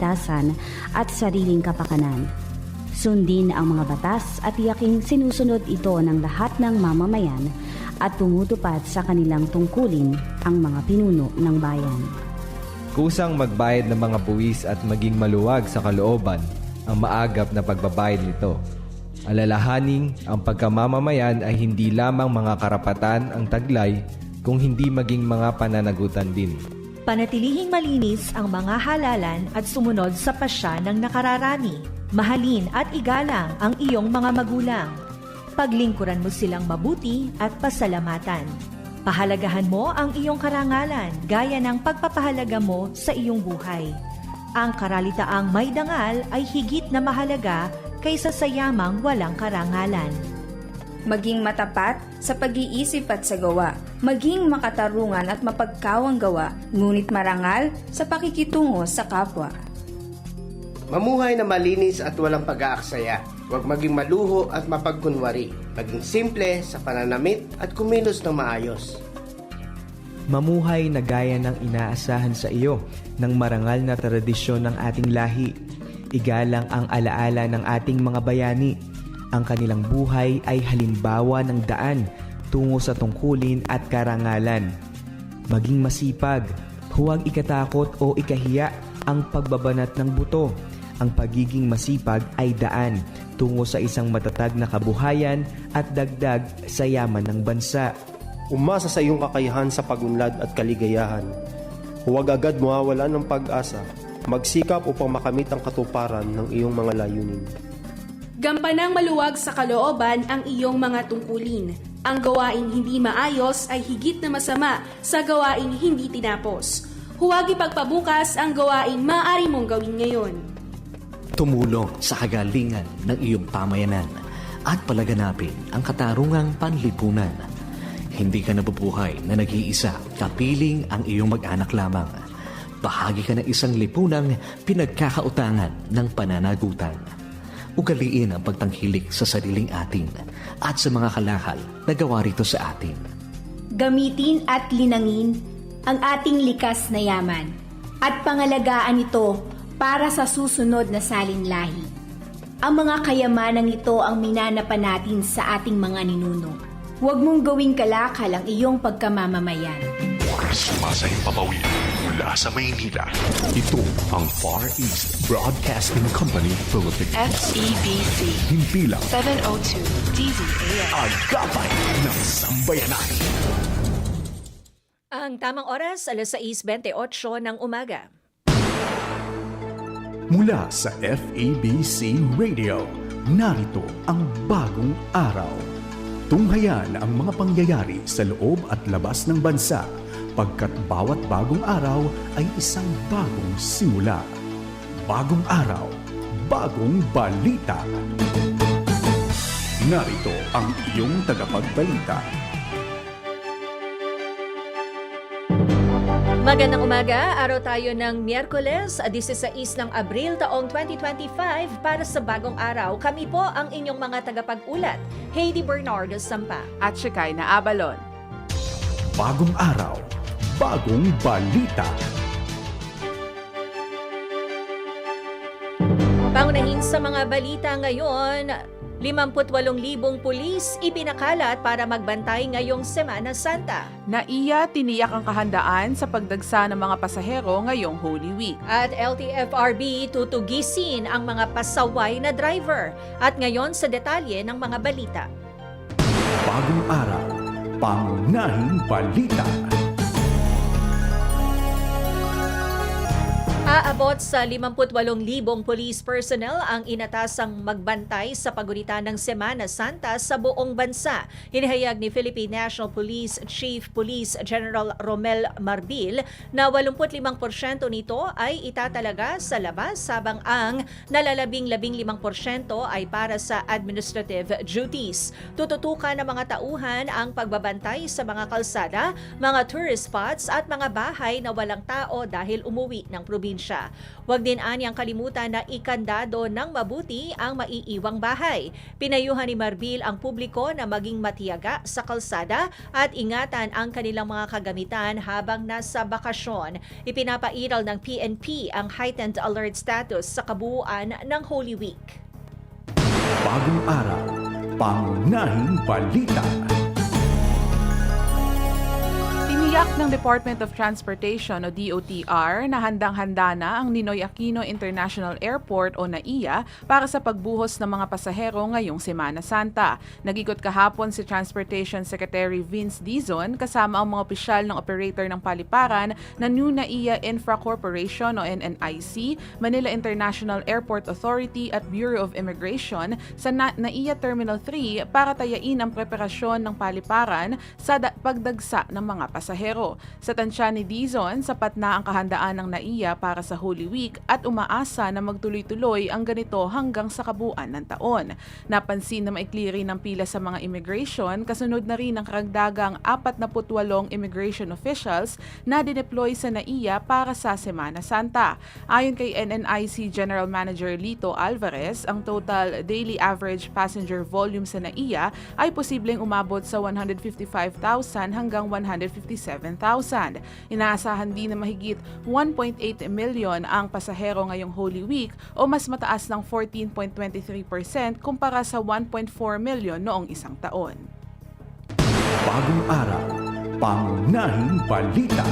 tasan at sariling kapakanan. Sundin ang mga batas at tiyaking sinusunod ito ng lahat ng mamamayan at tumutupad sa kanilang tungkulin ang mga pinuno ng bayan. Kusang magbayad ng mga buwis at maging maluwag sa kalooban ang maagap na pagbabayad nito. Alalahaning ang pagkamamamayan ay hindi lamang mga karapatan ang taglay kung hindi maging mga pananagutan din. Panatilihing malinis ang mga halalan at sumunod sa pasya ng nakararami. Mahalin at igalang ang iyong mga magulang. Paglingkuran mo silang mabuti at pasalamatan. Pahalagahan mo ang iyong karangalan gaya ng pagpapahalaga mo sa iyong buhay. Ang karalitaang may dangal ay higit na mahalaga kaysa sa yamang walang karangalan. Maging matapat sa pag-iisip at sa gawa. Maging makatarungan at mapagkawang gawa, ngunit marangal sa pakikitungo sa kapwa. Mamuhay na malinis at walang pag-aaksaya. Huwag maging maluho at mapagkunwari. Maging simple sa pananamit at kumilos ng maayos. Mamuhay na gaya ng inaasahan sa iyo ng marangal na tradisyon ng ating lahi. Igalang ang alaala ng ating mga bayani. Ang kanilang buhay ay halimbawa ng daan tungo sa tungkulin at karangalan. Maging masipag, huwag ikatakot o ikahiya ang pagbabanat ng buto. Ang pagiging masipag ay daan tungo sa isang matatag na kabuhayan at dagdag sa yaman ng bansa. Umasa sa iyong kakayahan sa pagunlad at kaligayahan. Huwag agad mawawala ng pag-asa. Magsikap upang makamit ang katuparan ng iyong mga layunin. Gampanang maluwag sa kalooban ang iyong mga tungkulin. Ang gawaing hindi maayos ay higit na masama sa gawaing hindi tinapos. Huwag ipagpabukas ang gawaing maaari mong gawin ngayon. tumulong sa kagalingan ng iyong pamayanan at palaganapin ang katarungang panlipunan. Hindi ka nabubuhay na nag-iisa, kapiling ang iyong mag-anak lamang. Bahagi ka ng isang lipunang pinagkakautangan ng pananagutan. Ugaliin ang pagtangkilik sa sariling atin at sa mga kalakal na gawa rito sa atin. Gamitin at linangin ang ating likas na yaman at pangalagaan ito para sa susunod na salinlahi. Ang mga kayamanang ito ang minanapan natin sa ating mga ninuno. Huwag mong gawing kalakal ang iyong pagkamamamayan. Sumasayang papawid mula sa Maynila. Ito ang Far East Broadcasting Company Philippines. FEBC Himpilang 702 DZAM. Agapay ng Sambayanan. Ang tamang oras, alas 6.28 ng umaga. Mula sa FEBC Radio, narito ang bagong araw. Tunghayan ang mga pangyayari sa loob at labas ng bansa pagkat bawat bagong araw ay isang bagong simula. Bagong araw, bagong balita. Narito ang iyong tagapagbalita. Magandang umaga, araw tayo ng Miyerkules, 16 ng Abril taong 2025 para sa bagong araw. Kami po ang inyong mga tagapag-ulat, Heidi Bernardo Sampa. At Shekay na Abalon. Bagong araw, bagong balita. Pangunahin sa mga balita ngayon, 58,000 pulis ipinakalat para magbantay ngayong Semana Santa. Naiya tiniyak ang kahandaan sa pagdagsa ng mga pasahero ngayong Holy Week. At LTFRB tutugisin ang mga pasaway na driver. At ngayon sa detalye ng mga balita. Bagong araw, pangunahing balita. Aabot sa 58,000 police personnel ang inatasang magbantay sa paguritan ng Semana Santa sa buong bansa. Hinihayag ni Philippine National Police Chief Police General Romel Marbil na 85% nito ay itatalaga sa labas sabang ang nalalabing 15% ay para sa administrative duties. Tututukan ng mga tauhan ang pagbabantay sa mga kalsada, mga tourist spots at mga bahay na walang tao dahil umuwi ng probinsya. Probinsya. Huwag din anyang kalimutan na ikandado ng mabuti ang maiiwang bahay. Pinayuhan ni Marbil ang publiko na maging matiyaga sa kalsada at ingatan ang kanilang mga kagamitan habang nasa bakasyon. Ipinapairal ng PNP ang heightened alert status sa kabuuan ng Holy Week. Bagong araw, pangunahing balita. Tiniyak ng Department of Transportation o DOTR na handang-handa na ang Ninoy Aquino International Airport o NAIA para sa pagbuhos ng mga pasahero ngayong Semana Santa. Nagikot kahapon si Transportation Secretary Vince Dizon kasama ang mga opisyal ng operator ng paliparan na New NAIA Infra Corporation o NNIC, Manila International Airport Authority at Bureau of Immigration sa Na- NAIA Terminal 3 para tayain ang preparasyon ng paliparan sa da- pagdagsa ng mga pasahero. Sa tansya ni Dizon, sapat na ang kahandaan ng NAIA para sa Holy Week at umaasa na magtuloy-tuloy ang ganito hanggang sa kabuuan ng taon. Napansin na maikli rin ang pila sa mga immigration, kasunod na rin ang karagdagang 48 immigration officials na dineploy sa NAIA para sa Semana Santa. Ayon kay NNIC General Manager Lito Alvarez, ang total daily average passenger volume sa NAIA ay posibleng umabot sa 155,000 hanggang 157,000. Inaasahan din na mahigit 1.8 million ang pasahero ngayong Holy Week o mas mataas ng 14.23% kumpara sa 1.4 million noong isang taon. Bagong araw, pangunahing balita.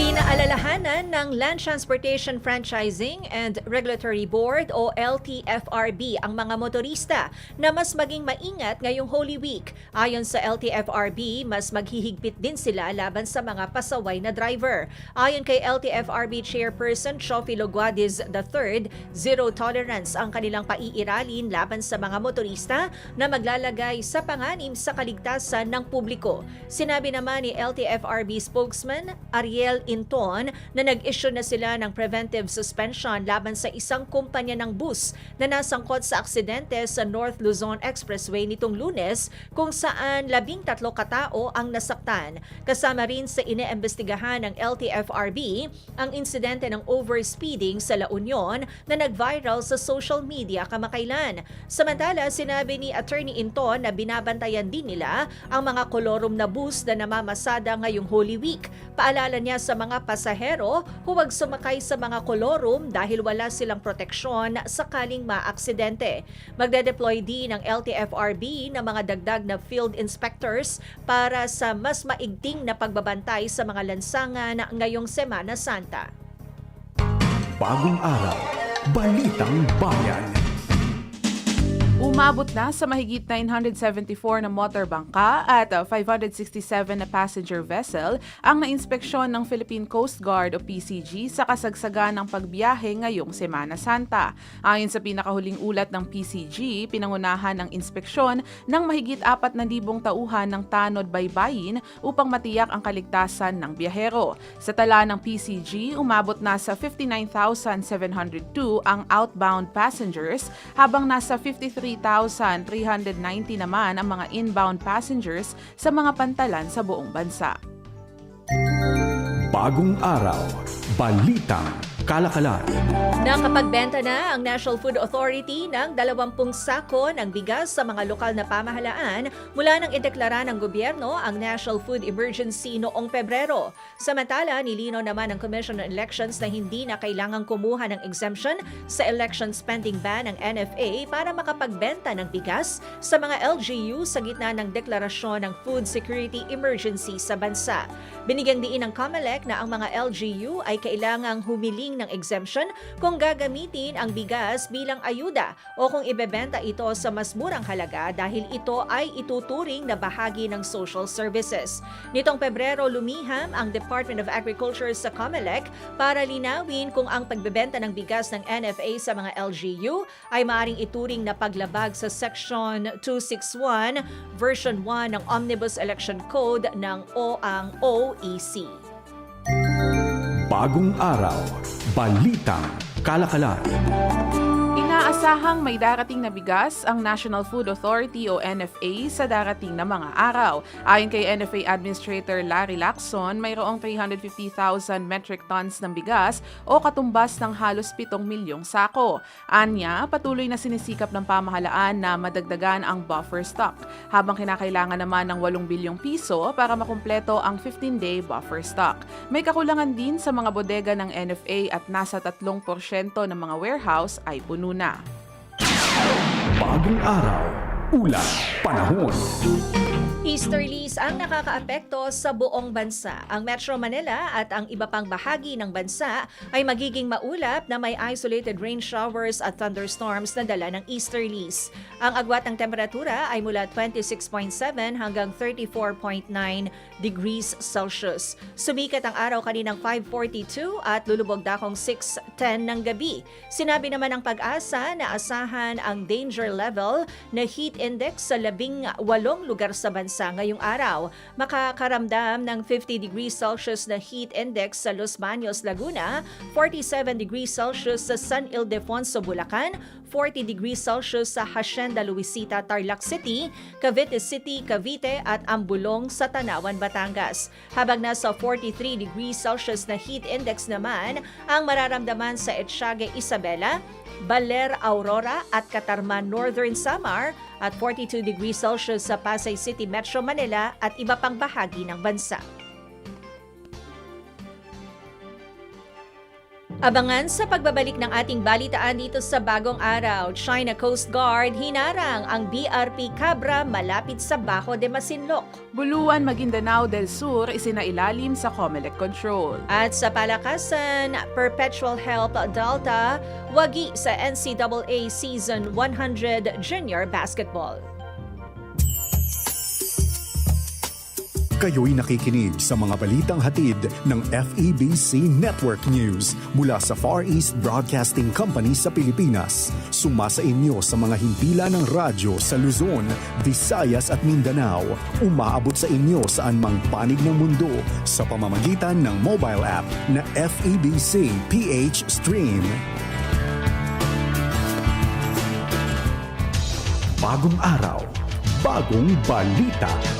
Pinaalalahanan ng Land Transportation Franchising and Regulatory Board o LTFRB ang mga motorista na mas maging maingat ngayong Holy Week. Ayon sa LTFRB, mas maghihigpit din sila laban sa mga pasaway na driver. Ayon kay LTFRB Chairperson Shofi Loguades III, zero tolerance ang kanilang paiiralin laban sa mga motorista na maglalagay sa panganib sa kaligtasan ng publiko. Sinabi naman ni LTFRB spokesman Ariel Inton na nag-issue na sila ng preventive suspension laban sa isang kumpanya ng bus na nasangkot sa aksidente sa North Luzon Expressway nitong lunes kung saan labing tatlo katao ang nasaktan. Kasama rin sa iniimbestigahan ng LTFRB ang insidente ng overspeeding sa La Union na nag-viral sa social media kamakailan. Samantala, sinabi ni Attorney Inton na binabantayan din nila ang mga kolorum na bus na namamasada ngayong Holy Week. Paalala niya sa mga pasahero, huwag sumakay sa mga kolorum dahil wala silang proteksyon sakaling maaksidente. Magde-deploy din ng LTFRB ng mga dagdag na field inspectors para sa mas maigting na pagbabantay sa mga lansangan ngayong Semana Santa. Bagong araw, balitang bayan. Umabot na sa mahigit 974 na motor bangka at uh, 567 na passenger vessel ang nainspeksyon ng Philippine Coast Guard o PCG sa kasagsagan ng pagbiyahe ngayong Semana Santa. Ayon sa pinakahuling ulat ng PCG, pinangunahan ng inspeksyon ng mahigit 4,000 tauhan ng tanod baybayin upang matiyak ang kaligtasan ng biyahero. Sa tala ng PCG, umabot na sa 59,702 ang outbound passengers habang nasa 53,390 naman ang mga inbound passengers sa mga pantalan sa buong bansa. Bagong araw, balitang kalakalan. Nakapagbenta na ang National Food Authority ng 20 sako ng bigas sa mga lokal na pamahalaan mula nang ideklara ng gobyerno ang National Food Emergency noong Pebrero. Samantala, nilino naman ng Commission on Elections na hindi na kailangang kumuha ng exemption sa election spending ban ng NFA para makapagbenta ng bigas sa mga LGU sa gitna ng deklarasyon ng food security emergency sa bansa. Binigyang diin ng COMELEC na ang mga LGU ay kailangang humiling ng exemption kung gagamitin ang bigas bilang ayuda o kung ibebenta ito sa mas murang halaga dahil ito ay ituturing na bahagi ng social services. Nitong Pebrero, lumiham ang Department of Agriculture sa COMELEC para linawin kung ang pagbebenta ng bigas ng NFA sa mga LGU ay maaring ituring na paglabag sa Section 261, Version 1 ng Omnibus Election Code ng OANG OEC. Bagong araw, balitang kalakalan. Inaasahang may darating na bigas ang National Food Authority o NFA sa darating na mga araw. Ayon kay NFA Administrator Larry Lacson, mayroong 350,000 metric tons ng bigas o katumbas ng halos 7 milyong sako. Anya, patuloy na sinisikap ng pamahalaan na madagdagan ang buffer stock, habang kinakailangan naman ng 8 bilyong piso para makumpleto ang 15-day buffer stock. May kakulangan din sa mga bodega ng NFA at nasa 3% ng mga warehouse ay puno na. Bagong araw, ulat, panahon. Easterlies ang nakakaapekto sa buong bansa. Ang Metro Manila at ang iba pang bahagi ng bansa ay magiging maulap na may isolated rain showers at thunderstorms na dala ng easterlies. Ang agwat ng temperatura ay mula 26.7 hanggang 34.9 degrees Celsius. Sumikat ang araw kaninang 5.42 at lulubog dakong 6.10 ng gabi. Sinabi naman ng pag-asa na asahan ang danger level na heat index sa labing walong lugar sa bansa ngayong araw. Makakaramdam ng 50 degrees Celsius na heat index sa Los Baños, Laguna, 47 degrees Celsius sa San Ildefonso, Bulacan, 40 degrees Celsius sa Hacienda Luisita, Tarlac City, Cavite City, Cavite at Ambulong sa Tanawan, Batangas. Habang nasa 43 degrees Celsius na heat index naman ang mararamdaman sa Etsague, Isabela, Baler, Aurora at Katarman, Northern Samar at 42 degrees Celsius sa Pasay City, Metro Manila at iba pang bahagi ng bansa. Abangan sa pagbabalik ng ating balitaan dito sa Bagong Araw, China Coast Guard hinarang ang BRP Cabra malapit sa Bajo de Masinloc. Buluan, Maguindanao del Sur isinailalim sa COMELEC control. At sa palakasan, Perpetual Help Delta, wagi sa NCAA Season 100 Junior Basketball. Kayo'y nakikinig sa mga balitang hatid ng FEBC Network News mula sa Far East Broadcasting Company sa Pilipinas. Sumasa inyo sa mga himpilan ng radyo sa Luzon, Visayas at Mindanao. Umaabot sa inyo saan mang panig ng mundo sa pamamagitan ng mobile app na FEBC PH Stream. Bagong araw, bagong balita.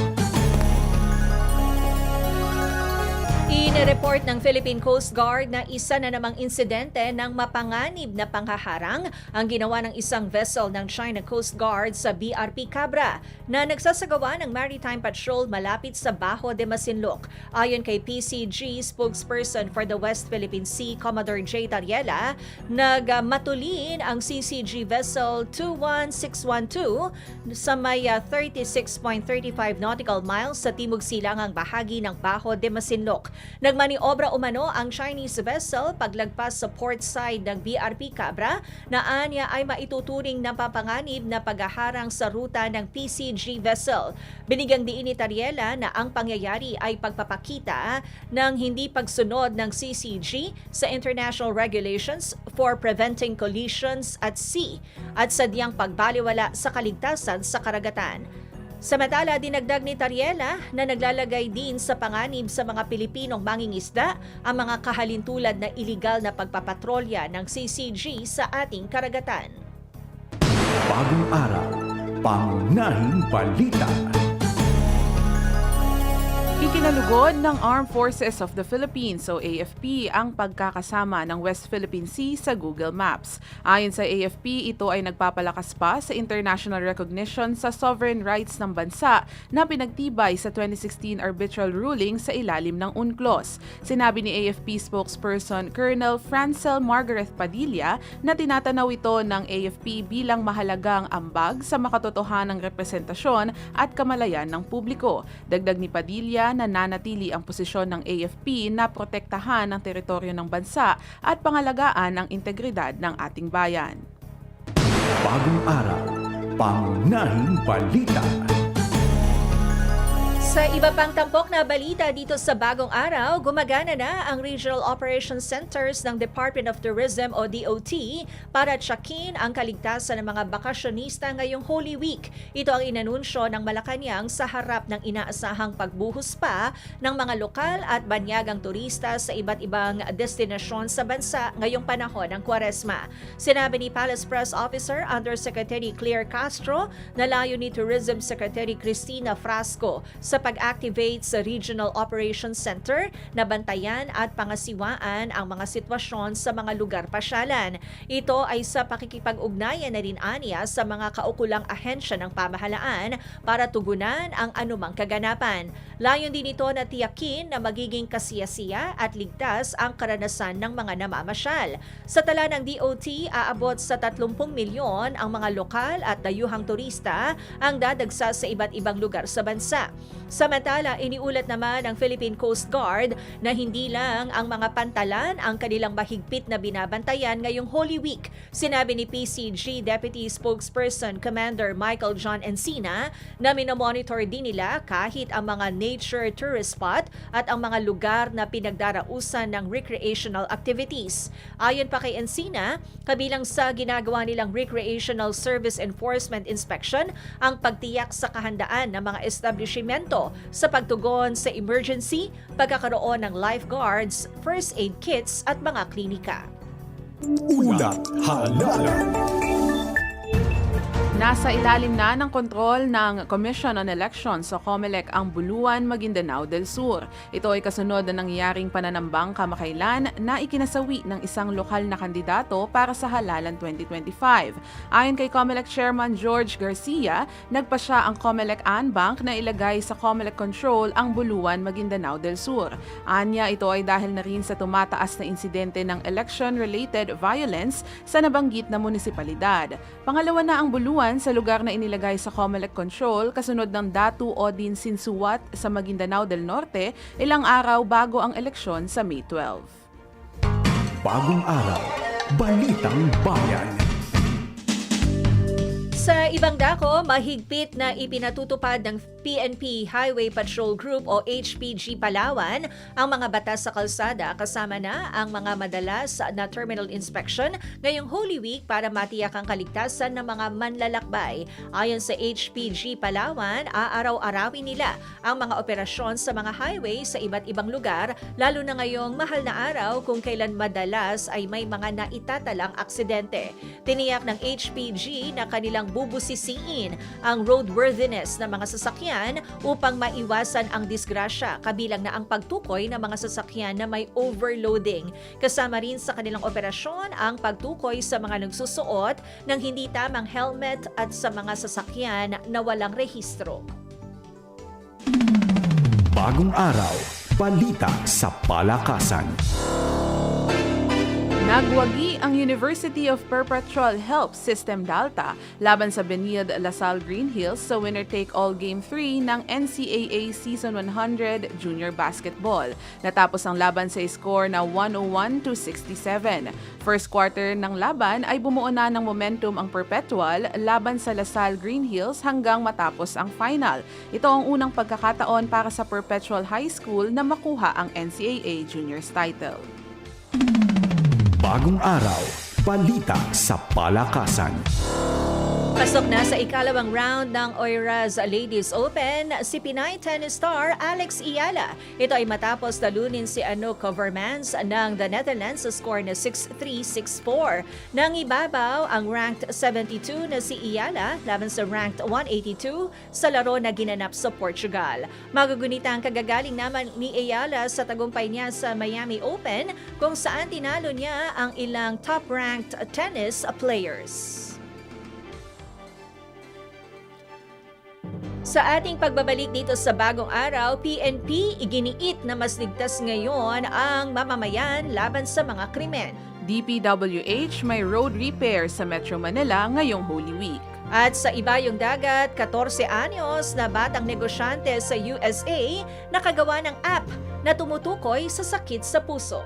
Inireport ng Philippine Coast Guard na isa na namang insidente ng mapanganib na panghaharang ang ginawa ng isang vessel ng China Coast Guard sa BRP Cabra na nagsasagawa ng maritime patrol malapit sa Bajo de Masinloc. Ayon kay PCG spokesperson for the West Philippine Sea, Commodore J. Tariela, nagmatulin ang CCG vessel 21612 sa may ah, 36.35 nautical miles sa timog silangang bahagi ng Bajo de Masinloc. Nagmaniobra umano ang Chinese vessel paglagpas sa port side ng BRP Cabra na anya ay maituturing na papanganib na paghaharang sa ruta ng PCG vessel. Binigyang diin ni Tariela na ang pangyayari ay pagpapakita ng hindi pagsunod ng CCG sa international regulations for preventing collisions at sea at sadyang pagbaliwala sa kaligtasan sa karagatan. Samantala, dinagdag ni Tariela na naglalagay din sa panganib sa mga Pilipinong mangingisda ang mga kahalintulad na iligal na pagpapatrolya ng CCG sa ating karagatan. Bagong araw, pangunahing balita. Ikinalugod ng Armed Forces of the Philippines o AFP ang pagkakasama ng West Philippine Sea sa Google Maps. Ayon sa AFP, ito ay nagpapalakas pa sa international recognition sa sovereign rights ng bansa na pinagtibay sa 2016 arbitral ruling sa ilalim ng UNCLOS. Sinabi ni AFP spokesperson Colonel Francel Margaret Padilla na tinatanaw ito ng AFP bilang mahalagang ambag sa makatotohanang representasyon at kamalayan ng publiko. Dagdag ni Padilla na nanatili ang posisyon ng AFP na protektahan ang teritoryo ng bansa at pangalagaan ang integridad ng ating bayan. Bagong araw, pangunahing balita. Sa iba pang tampok na balita dito sa bagong araw, gumagana na ang Regional Operations Centers ng Department of Tourism o DOT para tsakin ang kaligtasan ng mga bakasyonista ngayong Holy Week. Ito ang inanunsyo ng Malacanang sa harap ng inaasahang pagbuhos pa ng mga lokal at banyagang turista sa iba't ibang destinasyon sa bansa ngayong panahon ng Kwaresma. Sinabi ni Palace Press Officer Undersecretary Claire Castro na layo ni Tourism Secretary Cristina Frasco sa pag-activate sa Regional Operations Center na bantayan at pangasiwaan ang mga sitwasyon sa mga lugar pasyalan. Ito ay sa pakikipag-ugnayan na rin aniya sa mga kaukulang ahensya ng pamahalaan para tugunan ang anumang kaganapan. Layon din ito na tiyakin na magiging kasiyasiya at ligtas ang karanasan ng mga namamasyal. Sa tala ng DOT, aabot sa 30 milyon ang mga lokal at dayuhang turista ang dadagsa sa iba't ibang lugar sa bansa. Samantala, iniulat naman ng Philippine Coast Guard na hindi lang ang mga pantalan ang kanilang mahigpit na binabantayan ngayong Holy Week. Sinabi ni PCG Deputy Spokesperson Commander Michael John Encina na minomonitor din nila kahit ang mga nature tourist spot at ang mga lugar na pinagdarausan ng recreational activities. Ayon pa kay Encina, kabilang sa ginagawa nilang recreational service enforcement inspection ang pagtiyak sa kahandaan ng mga establishmento sa pagtugon sa emergency, pagkakaroon ng lifeguards, first aid kits at mga klinika. Ulat Halala. Nasa ilalim na ng kontrol ng Commission on Elections sa COMELEC ang Buluan, Maguindanao del Sur. Ito ay kasunod na nangyaring pananambang kamakailan na ikinasawi ng isang lokal na kandidato para sa halalan 2025. Ayon kay COMELEC Chairman George Garcia, nagpa siya ang COMELEC Anbank na ilagay sa COMELEC Control ang Buluan, Maguindanao del Sur. Anya, ito ay dahil na rin sa tumataas na insidente ng election-related violence sa nabanggit na munisipalidad. Pangalawa na ang Buluan sa lugar na inilagay sa COMELEC control kasunod ng Datu Odin Sinsuwat sa Maguindanao del Norte ilang araw bago ang eleksyon sa May 12. Bagong araw. Balitang Bayan. Sa ibang dako, mahigpit na ipinatutupad ng PNP Highway Patrol Group o HPG Palawan ang mga batas sa kalsada kasama na ang mga madalas na terminal inspection ngayong Holy Week para matiyak ang kaligtasan ng mga manlalakbay. Ayon sa HPG Palawan, aaraw-arawin nila ang mga operasyon sa mga highway sa iba't ibang lugar lalo na ngayong mahal na araw kung kailan madalas ay may mga naitatalang aksidente. Tiniyak ng HPG na kanilang bubusisiin ang roadworthiness ng mga sasakyan upang maiwasan ang disgrasya kabilang na ang pagtukoy ng mga sasakyan na may overloading. Kasama rin sa kanilang operasyon ang pagtukoy sa mga nagsusuot ng hindi tamang helmet at sa mga sasakyan na walang rehistro. Bagong araw. Balita sa Palakasan. Nagwagi ang University of Perpetual Help System Dalta laban sa Benilde Lasal Green Hills sa winner-take-all Game 3 ng NCAA Season 100 Junior Basketball. Natapos ang laban sa score na 101 to 67. First quarter ng laban ay bumuo na ng momentum ang Perpetual laban sa Lasal Green Hills hanggang matapos ang final. Ito ang unang pagkakataon para sa Perpetual High School na makuha ang NCAA Juniors title. Bagong araw. Balita sa Palakasan. Pasok na sa ikalawang round ng Oiras Ladies Open, si Pinay tennis star Alex Iyala. Ito ay matapos talunin si Anouk Covermans ng the Netherlands sa score na 6-3, 6-4. Nang ibabaw ang ranked 72 na si Iyala laban sa ranked 182 sa laro na ginanap sa Portugal. Magugunita ang kagagaling naman ni Iyala sa tagumpay niya sa Miami Open kung saan tinalo niya ang ilang top-ranked tennis players. Sa ating pagbabalik dito sa bagong araw, PNP iginiit na mas ligtas ngayon ang mamamayan laban sa mga krimen. DPWH may road repair sa Metro Manila ngayong Holy Week. At sa ibayong dagat, 14 anyos na batang negosyante sa USA nakagawa ng app na tumutukoy sa sakit sa puso.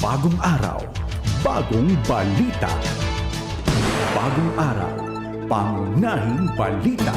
Bagong araw, bagong balita. Bagong araw, pangunahing balita.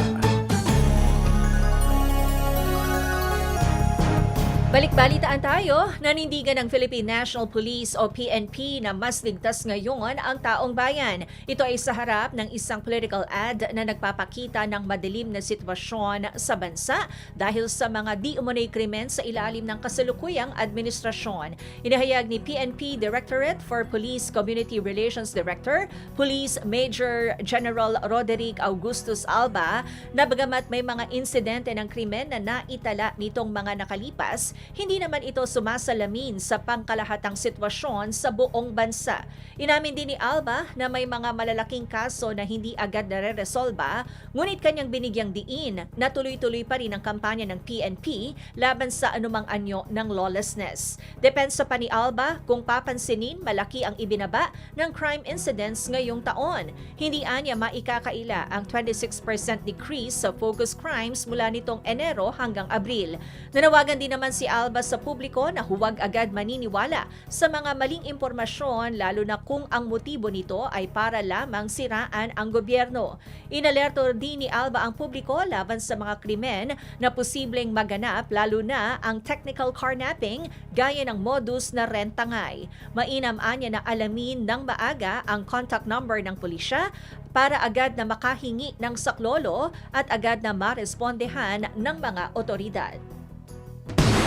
Balik-balitaan tayo, nanindigan ng Philippine National Police o PNP na mas ligtas ngayon ang taong bayan. Ito ay sa harap ng isang political ad na nagpapakita ng madilim na sitwasyon sa bansa dahil sa mga di umunay krimen sa ilalim ng kasalukuyang administrasyon. Inahayag ni PNP Directorate for Police Community Relations Director, Police Major General Roderick Augustus Alba, na bagamat may mga insidente ng krimen na naitala nitong mga nakalipas, hindi naman ito sumasalamin sa pangkalahatang sitwasyon sa buong bansa. Inamin din ni Alba na may mga malalaking kaso na hindi agad nare-resolba, ngunit kanyang binigyang diin na tuloy-tuloy pa rin ang kampanya ng PNP laban sa anumang anyo ng lawlessness. Depensa pa ni Alba kung papansinin malaki ang ibinaba ng crime incidents ngayong taon. Hindi anya maikakaila ang 26% decrease sa focus crimes mula nitong Enero hanggang Abril. Nanawagan din naman si Alba sa publiko na huwag agad maniniwala sa mga maling impormasyon lalo na kung ang motibo nito ay para lamang siraan ang gobyerno. Inalerto din ni Alba ang publiko laban sa mga krimen na posibleng maganap lalo na ang technical carnapping gaya ng modus na rentangay. Mainam anya na alamin ng maaga ang contact number ng pulisya para agad na makahingi ng saklolo at agad na marespondehan ng mga otoridad.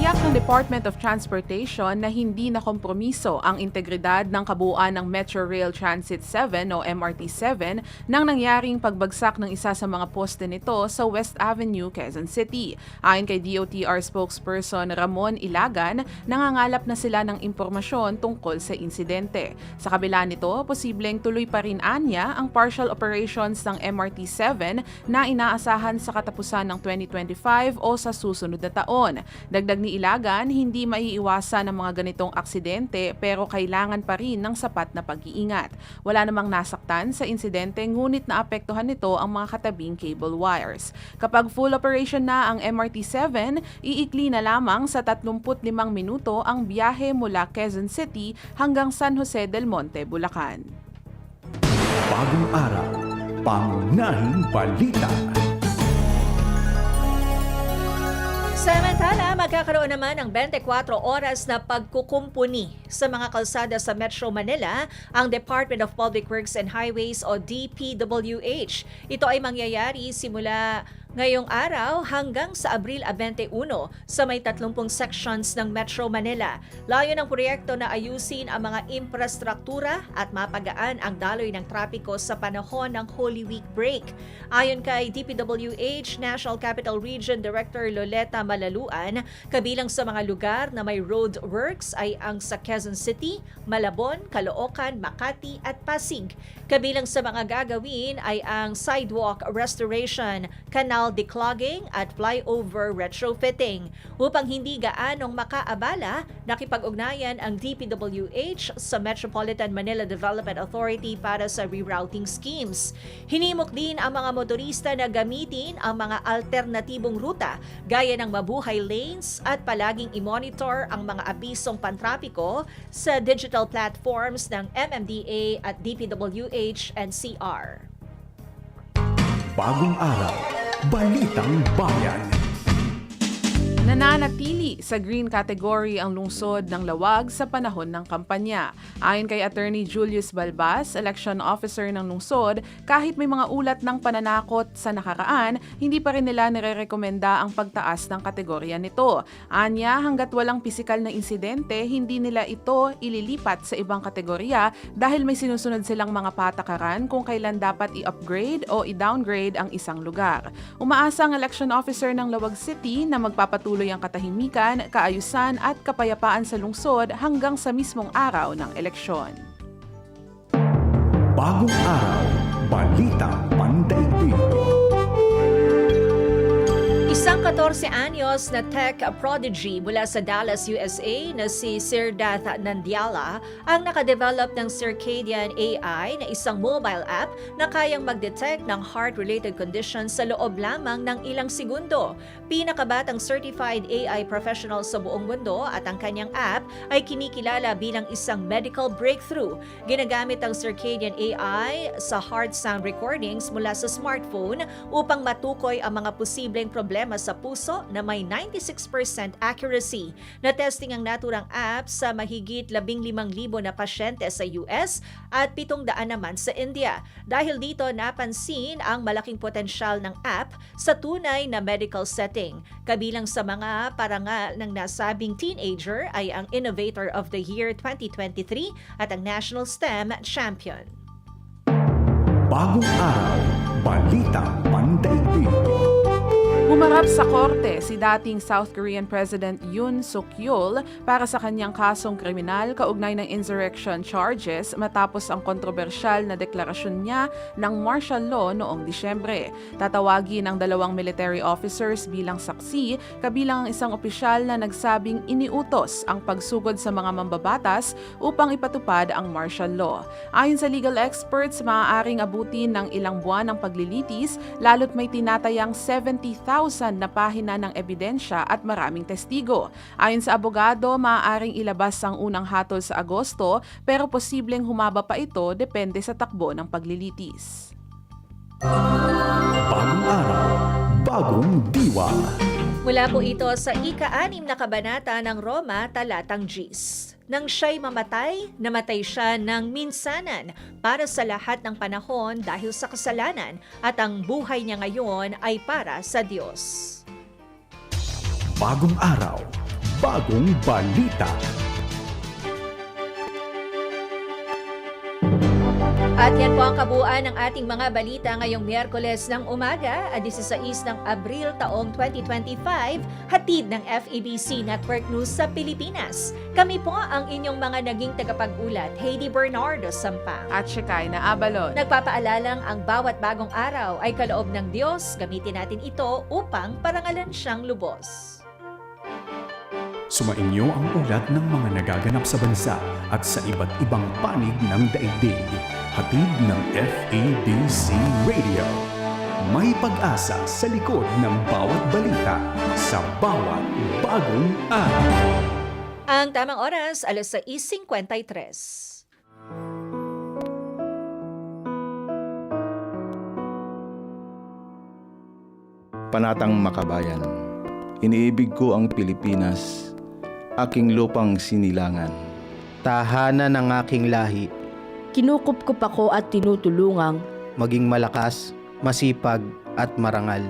Tiniyak ng Department of Transportation na hindi na kompromiso ang integridad ng kabuuan ng Metro Rail Transit 7 o MRT-7 nang nangyaring pagbagsak ng isa sa mga poste nito sa West Avenue, Quezon City. Ayon kay DOTR spokesperson Ramon Ilagan, nangangalap na sila ng impormasyon tungkol sa insidente. Sa kabila nito, posibleng tuloy pa rin anya ang partial operations ng MRT-7 na inaasahan sa katapusan ng 2025 o sa susunod na taon. Dagdag ni Ilagan, hindi maiiwasan ang mga ganitong aksidente pero kailangan pa rin ng sapat na pag-iingat. Wala namang nasaktan sa insidente ngunit naapektuhan nito ang mga katabing cable wires. Kapag full operation na ang MRT-7, iikli na lamang sa 35 minuto ang biyahe mula Quezon City hanggang San Jose del Monte, Bulacan. Bagong araw, pangunahing balita. Samantala, magkakaroon naman ng 24 oras na pagkukumpuni sa mga kalsada sa Metro Manila ang Department of Public Works and Highways o DPWH. Ito ay mangyayari simula ngayong araw hanggang sa Abril 21 sa may 30 sections ng Metro Manila. Layo ng proyekto na ayusin ang mga infrastruktura at mapagaan ang daloy ng trapiko sa panahon ng Holy Week break. Ayon kay DPWH National Capital Region Director Loleta Malaluan, kabilang sa mga lugar na may road works ay ang sa Quezon City, Malabon, Caloocan, Makati at Pasig. Kabilang sa mga gagawin ay ang sidewalk restoration, canal declogging at flyover retrofitting. Upang hindi gaanong makaabala, nakipag-ugnayan ang DPWH sa Metropolitan Manila Development Authority para sa rerouting schemes. Hinimok din ang mga motorista na gamitin ang mga alternatibong ruta gaya ng mabuhay lanes at palaging i-monitor ang mga abisong pantrapiko sa digital platforms ng MMDA at DPWH and CR. Bagong araw, balitang bayan. Nananatili sa green category ang lungsod ng Lawag sa panahon ng kampanya. Ayon kay Attorney Julius Balbas, election officer ng lungsod, kahit may mga ulat ng pananakot sa nakaraan, hindi pa rin nila nirerekomenda ang pagtaas ng kategorya nito. Anya, hanggat walang pisikal na insidente, hindi nila ito ililipat sa ibang kategorya dahil may sinusunod silang mga patakaran kung kailan dapat i-upgrade o i-downgrade ang isang lugar. Umaasa ang election officer ng Lawag City na magpapatuloy ang katahimikan, kaayusan at kapayapaan sa lungsod hanggang sa mismong araw ng eleksyon. Bagong araw, balita pandaigdig. Isang 14 anyos na tech prodigy mula sa Dallas, USA na si Sir Dath Nandiala ang nakadevelop ng Circadian AI na isang mobile app na kayang mag-detect ng heart-related conditions sa loob lamang ng ilang segundo. Pinakabatang certified AI professional sa buong mundo at ang kanyang app ay kinikilala bilang isang medical breakthrough. Ginagamit ang Circadian AI sa heart sound recordings mula sa smartphone upang matukoy ang mga posibleng problema sa puso na may 96% accuracy. Na-testing ang naturang app sa mahigit 15,000 na pasyente sa US at 700 naman sa India. Dahil dito napansin ang malaking potensyal ng app sa tunay na medical setting. Kabilang sa mga parangal ng nasabing teenager ay ang Innovator of the Year 2023 at ang National STEM Champion. Bagong araw, balita pandaigdig. Humarap sa korte si dating South Korean President Yoon Suk-yeol para sa kanyang kasong kriminal kaugnay ng insurrection charges matapos ang kontrobersyal na deklarasyon niya ng martial law noong Disyembre. Tatawagin ang dalawang military officers bilang saksi kabilang ang isang opisyal na nagsabing iniutos ang pagsugod sa mga mambabatas upang ipatupad ang martial law. Ayon sa legal experts, maaaring abutin ng ilang buwan ang paglilitis lalo't may tinatayang 70,000 na pahina ng ebidensya at maraming testigo. Ayon sa abogado, maaaring ilabas ang unang hatol sa Agosto pero posibleng humaba pa ito depende sa takbo ng paglilitis. Bagong araw, bagong diwa. Mula po ito sa ika-anim na kabanata ng Roma, talatang Gs. Nang siya'y mamatay, namatay siya ng minsanan para sa lahat ng panahon dahil sa kasalanan at ang buhay niya ngayon ay para sa Diyos. Bagong araw, bagong balita. At yan po ang kabuuan ng ating mga balita ngayong Miyerkules ng umaga, at 16 ng Abril taong 2025, hatid ng FEBC Network News sa Pilipinas. Kami po ang inyong mga naging tagapag-ulat, Heidi Bernardo Sampang. At Shekay na Abalon. Nagpapaalalang ang bawat bagong araw ay kaloob ng Diyos, gamitin natin ito upang parangalan siyang lubos. Sumainyo ang ulat ng mga nagaganap sa bansa at sa iba't ibang panig ng daigdig. Hatid ng FEBC Radio. May pag-asa sa likod ng bawat balita sa bawat bagong araw. Ang tamang oras, alas 6.53. Panatang Makabayan. Iniibig ko ang Pilipinas, aking lupang sinilangan. Tahanan ng aking lahi, Kinukupkup ako at tinutulungang maging malakas, masipag at marangal.